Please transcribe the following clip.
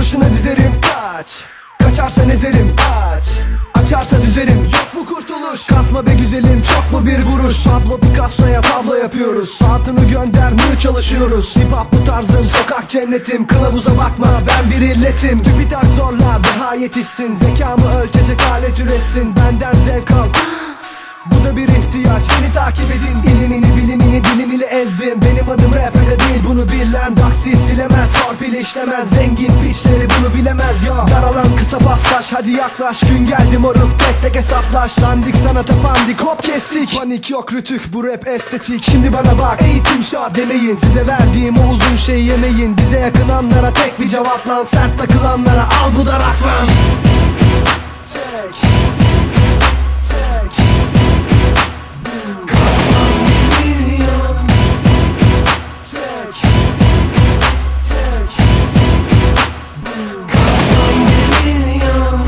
kurşuna dizerim. Kaç. Kaçarsan ezerim Aç Açarsa düzerim. Yok bu kurtuluş? Kasma be güzelim çok mu bir vuruş? Pablo Picasso'ya tablo yapıyoruz. Saatini gönder nü çalışıyoruz. Hip hop bu tarzın sokak cennetim. Kılavuza bakma ben bir illetim. TÜBİTAK zorla daha yetişsin Zekamı ölçecek alet üretsin. Benden zevk al. Bu da bir ihtiyaç. Beni takip edin. İle ezdim Benim adım rap öyle değil bunu bilen Daksil silemez. Torpil işlemez Zengin piçleri bunu bilemez. Ya Daralan kısa pastaj hadi yaklaş. Gün geldi moruk tek tek hesaplaş. Landik sanata pandik hop kestik. Panik yok rütük bu rap estetik. Şimdi bana bak eğitim şart demeyin. Size verdiğim o uzun şeyi yemeyin. Bize yakınanlara tek bir cevap lan Sert takılanlara al bu darak lan